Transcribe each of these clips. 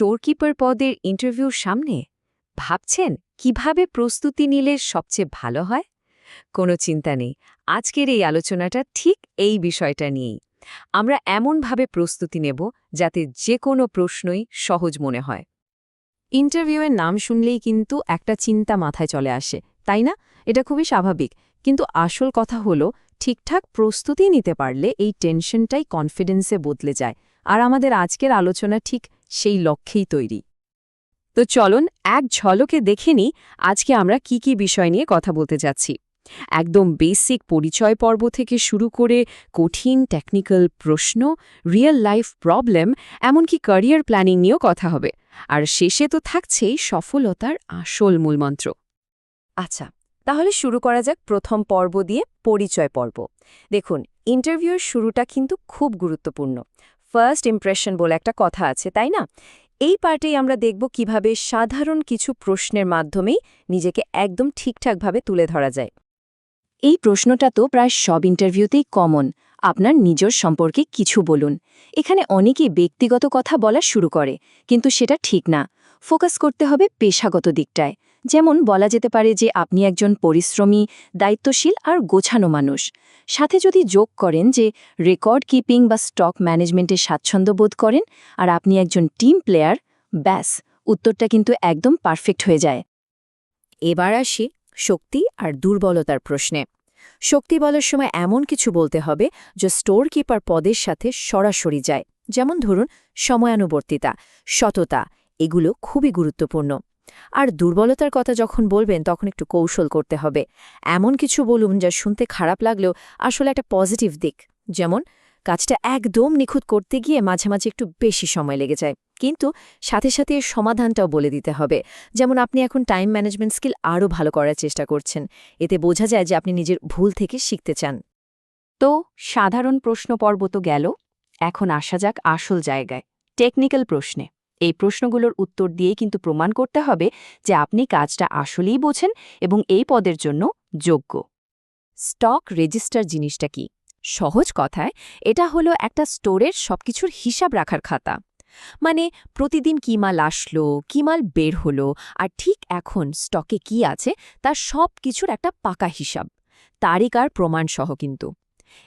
Store keeper পদের ইন্টারভিউর সামনে ভাবছেন কীভাবে প্রস্তুতি নিলে সবচেয়ে ভালো হয়? কোনো চিন্তা নেই। আজকের এই আলোচনাটা ঠিক এই বিষয়টা নিয়েই। আমরা এমনভাবে প্রস্তুতি নেব যাতে যে কোনো প্রশ্নই সহজ মনে হয়। ইন্টারভিউয়ের নাম শুনলেই কিন্তু একটা চিন্তা মাথায় চলে আসে, তাই না? এটা খুবই স্বাভাবিক। কিন্তু আসল কথা হলো, ঠিকঠাক প্রস্তুতি নিতে পারলে এই টেনশনটাই কনফিডেন্সে বদলে যায়। আর আমাদের আজকের আলোচনা ঠিক সেই লক্ষ্যেই তৈরি। তো চলুন এক ঝলকে দেখে নিই আজকে আমরা কি কি বিষয় নিয়ে কথা বলতে যাচ্ছি। একদম বেসিক পরিচয় পর্ব থেকে শুরু করে কঠিন টেকনিক্যাল প্রশ্ন রিয়েল লাইফ প্রবলেম এমনকি ক্যারিয়ার প্ল্যানিং নিয়েও কথা হবে। আর শেষে তো থাকছেই সফলতার আসল মূলমন্ত্র। আচ্ছা তাহলে শুরু করা যাক প্রথম পর্ব দিয়ে পরিচয় পর্ব। দেখুন ইন্টারভিউর শুরুটা কিন্তু খুব গুরুত্বপূর্ণ। ফার্স্ট ইমপ্রেশন বলে একটা কথা আছে, তাই না? এই পার্টেই আমরা দেখব কীভাবে সাধারণ কিছু প্রশ্নের মাধ্যমেই নিজেকে একদম ঠিকঠাকভাবে তুলে ধরা যায়। এই প্রশ্নটা তো প্রায় সব ইন্টারভিউতেই কমন আপনার নিজের সম্পর্কে কিছু বলুন। এখানে অনেকেই ব্যক্তিগত কথা বলা শুরু করে, কিন্তু সেটা ঠিক না। ফোকাস করতে হবে পেশাগত দিকটায়। যেমন বলা যেতে পারে যে আপনি একজন পরিশ্রমী, দায়িত্বশীল আর গোছানো মানুষ। সাথে যদি যোগ করেন যে রেকর্ড কিপিং বা স্টক ম্যানেজমেন্টে স্বাচ্ছন্দ্য বোধ করেন আর আপনি একজন টিম প্লেয়ার, ব্যাস, উত্তরটা কিন্তু একদম পারফেক্ট হয়ে যায়। এবার আসি শক্তি আর দুর্বলতার প্রশ্নে। শক্তি বলার সময় এমন কিছু বলতে হবে যা স্টোর কিপার পদের সাথে সরাসরি যায়। যেমন ধরুন, সময়ানুবর্তিতা, সততা, এগুলো খুবই গুরুত্বপূর্ণ। আর দুর্বলতার কথা যখন বলবেন, তখন একটু কৌশল করতে হবে। এমন কিছু বলুন যা শুনতে খারাপ লাগলেও আসলে একটা পজিটিভ দিক। যেমন, কাজটা একদম নিখুঁত করতে গিয়ে মাঝে মাঝে একটু বেশি সময় লেগে যায়। কিন্তু সাথে সাথে এর সমাধানটাও বলে দিতে হবে। যেমন, আপনি এখন টাইম ম্যানেজমেন্ট স্কিল আরও ভালো করার চেষ্টা করছেন। এতে বোঝা যায় যে আপনি নিজের ভুল থেকে শিখতে চান। তো সাধারণ প্রশ্ন পর্ব তো গেল। এখন আসা যাক আসল জায়গায়। টেকনিক্যাল প্রশ্নে। এই প্রশ্নগুলোর উত্তর দিয়ে কিন্তু প্রমাণ করতে হবে যে আপনি কাজটা আসলেই বোঝেন এবং এই পদের জন্য যোগ্য। স্টক রেজিস্টার জিনিসটা কি? সহজ কথায়, এটা হলো একটা স্টোরের সবকিছুর হিসাব রাখার খাতা। মানে প্রতিদিন কী মাল আসলো, কী মাল বের হলো, আর ঠিক এখন স্টকে কি আছে, তার সব কিছুর একটা পাকা হিসাব। তারিকার প্রমাণসহ কিন্তু।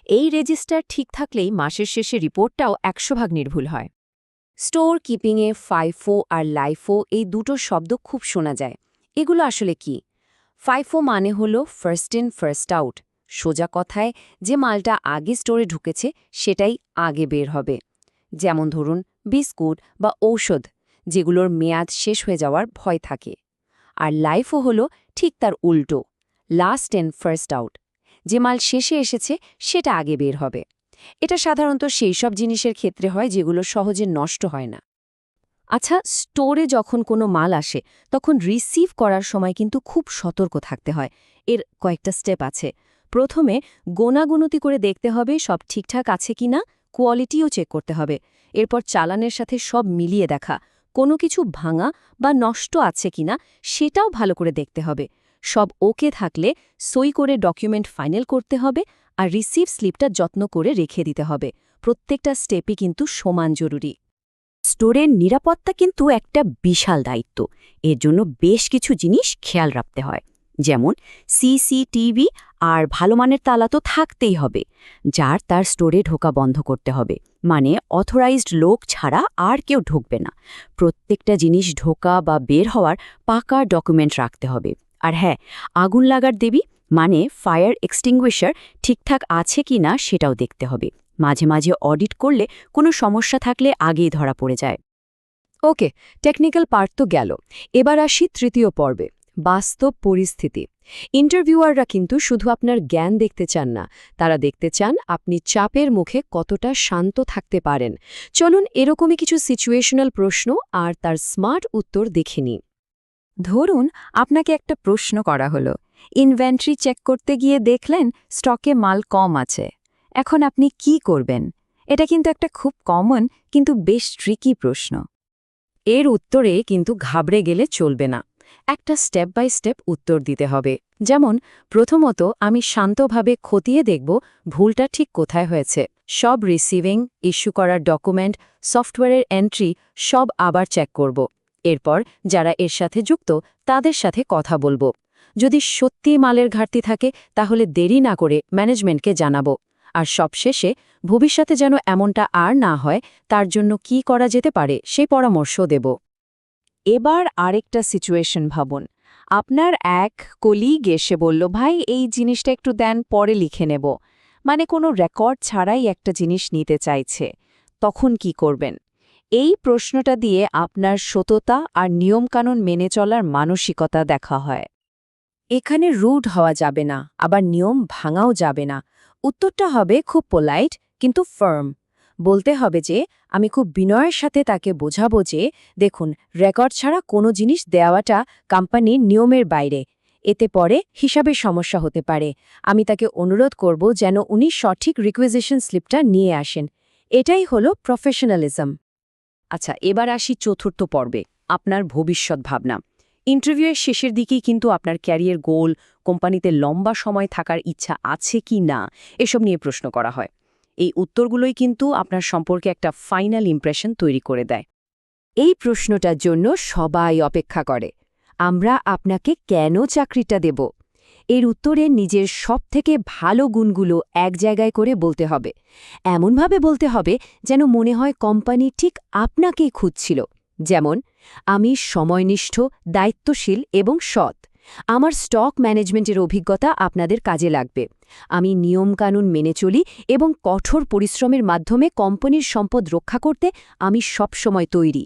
এই রেজিস্টার ঠিক থাকলেই মাসের শেষে রিপোর্টটাও একশো ভাগ নির্ভুল হয়। স্টোর কিপিংয়ে ফাইফো আর লাইফো এই দুটো শব্দ খুব শোনা যায়। এগুলো আসলে কি? ফাইফো মানে হলো ফার্স্ট ইন ফার্স্ট আউট সোজা কথায়, যে মালটা আগে স্টোরে ঢুকেছে, সেটাই আগে বের হবে। যেমন ধরুন, বিস্কুট বা ঔষধ, যেগুলোর মেয়াদ শেষ হয়ে যাওয়ার ভয় থাকে। আর লাইফও হলো ঠিক তার উল্টো লাস্ট এন্ড ফার্স্ট আউট যে মাল শেষে এসেছে, সেটা আগে বের হবে। এটা সাধারণত সেই সব জিনিসের ক্ষেত্রে হয় যেগুলো সহজে নষ্ট হয় না। আচ্ছা স্টোরে যখন কোনো মাল আসে, তখন রিসিভ করার সময় কিন্তু খুব সতর্ক থাকতে হয়। এর কয়েকটা স্টেপ আছে। প্রথমে গোনাগুনতি করে দেখতে হবে সব ঠিকঠাক আছে কিনা, কোয়ালিটিও চেক করতে হবে। এরপর চালানের সাথে সব মিলিয়ে দেখা, কোনো কিছু ভাঙা বা নষ্ট আছে কিনা, সেটাও ভালো করে দেখতে হবে। সব ওকে থাকলে সই করে ডকুমেন্ট ফাইনাল করতে হবে আর রিসিভ স্লিপটা যত্ন করে রেখে দিতে হবে। প্রত্যেকটা স্টেপই কিন্তু সমান জরুরি। স্টোরের নিরাপত্তা কিন্তু একটা বিশাল দায়িত্ব। এর জন্য বেশ কিছু জিনিস খেয়াল রাখতে হয়। যেমন সিসিটিভি আর ভালো মানের তালা তো থাকতেই হবে, যার তার স্টোরে ঢোকা বন্ধ করতে হবে। মানে অথরাইজড লোক ছাড়া আর কেউ ঢুকবে না। প্রত্যেকটা জিনিস ঢোকা বা বের হওয়ার পাকা ডকুমেন্ট রাখতে হবে। আর হ্যাঁ আগুন লাগার দেবী মানে ফায়ার এক্সটিংগুইশার ঠিকঠাক আছে কি না সেটাও দেখতে হবে। মাঝে মাঝে অডিট করলে কোনো সমস্যা থাকলে আগেই ধরা পড়ে যায়। ওকে, টেকনিক্যাল পার্ট তো গেল। এবার আসি তৃতীয় পর্বে, বাস্তব পরিস্থিতি। ইন্টারভিউয়াররা কিন্তু শুধু আপনার জ্ঞান দেখতে চান না, তারা দেখতে চান আপনি চাপের মুখে কতটা শান্ত থাকতে পারেন। চলুন এরকমই কিছু সিচুয়েশনাল প্রশ্ন আর তার স্মার্ট উত্তর দেখে নিন ধরুন, আপনাকে একটা প্রশ্ন করা হলো। ইনভেন্টরি চেক করতে গিয়ে দেখলেন স্টকে মাল কম আছে। এখন আপনি কি করবেন? এটা কিন্তু একটা খুব কমন কিন্তু বেশ ট্রিকি প্রশ্ন। এর উত্তরে কিন্তু ঘাবড়ে গেলে চলবে না। একটা স্টেপ বাই স্টেপ উত্তর দিতে হবে। যেমন, প্রথমত আমি শান্তভাবে খতিয়ে দেখব ভুলটা ঠিক কোথায় হয়েছে। সব রিসিভিং ইস্যু করার ডকুমেন্ট সফটওয়্যারের এন্ট্রি সব আবার চেক করব। এরপর যারা এর সাথে যুক্ত, তাদের সাথে কথা বলব। যদি সত্যি মালের ঘাটতি থাকে, তাহলে দেরি না করে ম্যানেজমেন্টকে জানাব। আর সবশেষে, ভবিষ্যতে যেন এমনটা আর না হয়, তার জন্য কি করা যেতে পারে সেই পরামর্শ দেব। এবার আরেকটা সিচুয়েশন ভাবুন। আপনার এক কলিগ এসে বলল, ভাই, এই জিনিসটা একটু দেন, পরে লিখে নেব। মানে কোনো রেকর্ড ছাড়াই একটা জিনিস নিতে চাইছে। তখন কি করবেন? এই প্রশ্নটা দিয়ে আপনার সততা আর নিয়মকানুন মেনে চলার মানসিকতা দেখা হয়। এখানে রুড হওয়া যাবে না, আবার নিয়ম ভাঙাও যাবে না। উত্তরটা হবে খুব পোলাইট, কিন্তু ফার্ম। বলতে হবে যে, আমি খুব বিনয়ের সাথে তাকে বোঝাবো যে, দেখুন, রেকর্ড ছাড়া কোনো জিনিস দেওয়াটা কোম্পানির নিয়মের বাইরে। এতে পরে হিসাবের সমস্যা হতে পারে। আমি তাকে অনুরোধ করব যেন উনি সঠিক রিকুইজিশন স্লিপটা নিয়ে আসেন। এটাই হলো প্রফেশনালিজম আচ্ছা এবার আসি চতুর্থ পর্বে, আপনার ভবিষ্যৎ ভাবনা। ইন্টারভিউয়ের শেষের দিকেই কিন্তু আপনার ক্যারিয়ার গোল, কোম্পানিতে লম্বা সময় থাকার ইচ্ছা আছে কি না, এসব নিয়ে প্রশ্ন করা হয়। এই উত্তরগুলোই কিন্তু আপনার সম্পর্কে একটা ফাইনাল ইমপ্রেশন তৈরি করে দেয়। এই প্রশ্নটার জন্য সবাই অপেক্ষা করে, আমরা আপনাকে কেন চাকরিটা দেব? এর উত্তরে নিজের সবথেকে ভালো গুণগুলো এক জায়গায় করে বলতে হবে। এমনভাবে বলতে হবে যেন মনে হয় কোম্পানি ঠিক আপনাকেই খুঁজছিল। যেমন, আমি সময়নিষ্ঠ, দায়িত্বশীল এবং সৎ। আমার স্টক ম্যানেজমেন্টের অভিজ্ঞতা আপনাদের কাজে লাগবে। আমি নিয়মকানুন মেনে চলি এবং কঠোর পরিশ্রমের মাধ্যমে কোম্পানির সম্পদ রক্ষা করতে আমি সবসময় তৈরি।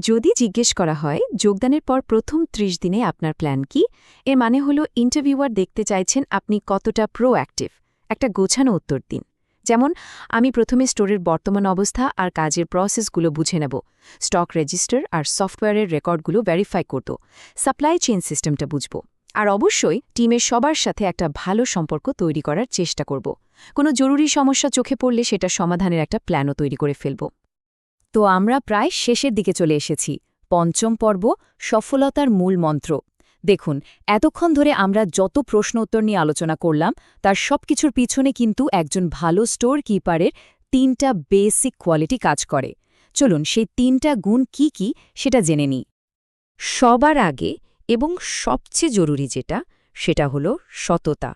যদি জিজ্ঞেস করা হয়, যোগদানের পর প্রথম ত্রিশ দিনে আপনার প্ল্যান কি? এর মানে হলো ইন্টারভিউয়ার দেখতে চাইছেন আপনি কতটা প্রোঅ্যাক্টিভ। একটা গোছানো উত্তর দিন। যেমন, আমি প্রথমে স্টোরের বর্তমান অবস্থা আর কাজের প্রসেসগুলো বুঝে নেব। স্টক রেজিস্টার আর সফটওয়্যারের রেকর্ডগুলো ভেরিফাই করত সাপ্লাই চেইন সিস্টেমটা বুঝব। আর অবশ্যই টিমের সবার সাথে একটা ভালো সম্পর্ক তৈরি করার চেষ্টা করব। কোনো জরুরি সমস্যা চোখে পড়লে সেটা সমাধানের একটা প্ল্যানও তৈরি করে ফেলব। তো আমরা প্রায় শেষের দিকে চলে এসেছি। পঞ্চম পর্ব, সফলতার মূল মন্ত্র। দেখুন, এতক্ষণ ধরে আমরা যত প্রশ্ন উত্তর নিয়ে আলোচনা করলাম, তার সবকিছুর পিছনে কিন্তু একজন ভালো স্টোর কিপারের তিনটা বেসিক কোয়ালিটি কাজ করে। চলুন, সেই তিনটা গুণ কি কি সেটা জেনে নিই। সবার আগে এবং সবচেয়ে জরুরি যেটা, সেটা হলো সততা।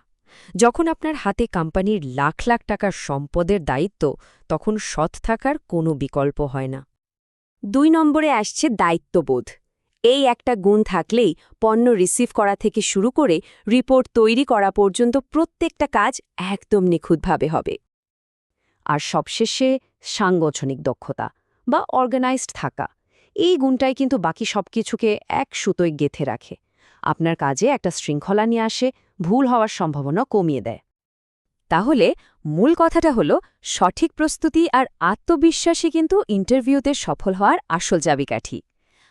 যখন আপনার হাতে কোম্পানির লাখ লাখ টাকার সম্পদের দায়িত্ব, তখন সৎ থাকার কোনো বিকল্প হয় না। দুই নম্বরে আসছে দায়িত্ববোধ। এই একটা গুণ থাকলেই পণ্য রিসিভ করা থেকে শুরু করে রিপোর্ট তৈরি করা পর্যন্ত প্রত্যেকটা কাজ একদম নিখুঁতভাবে হবে। আর সবশেষে সাংগঠনিক দক্ষতা বা অর্গানাইজড থাকা। এই গুণটাই কিন্তু বাকি সবকিছুকে এক সুতোয় গেথে রাখে। আপনার কাজে একটা শৃঙ্খলা নিয়ে আসে ভুল হওয়ার সম্ভাবনা কমিয়ে দেয়। তাহলে মূল কথাটা হলো, সঠিক প্রস্তুতি আর আত্মবিশ্বাসী কিন্তু ইন্টারভিউতে সফল হওয়ার আসল চাবিকাঠি।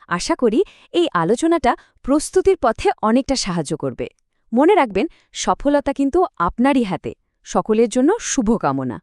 আশা করি এই আলোচনাটা প্রস্তুতির পথে অনেকটা সাহায্য করবে। মনে রাখবেন, সফলতা কিন্তু আপনারই হাতে। সকলের জন্য শুভকামনা।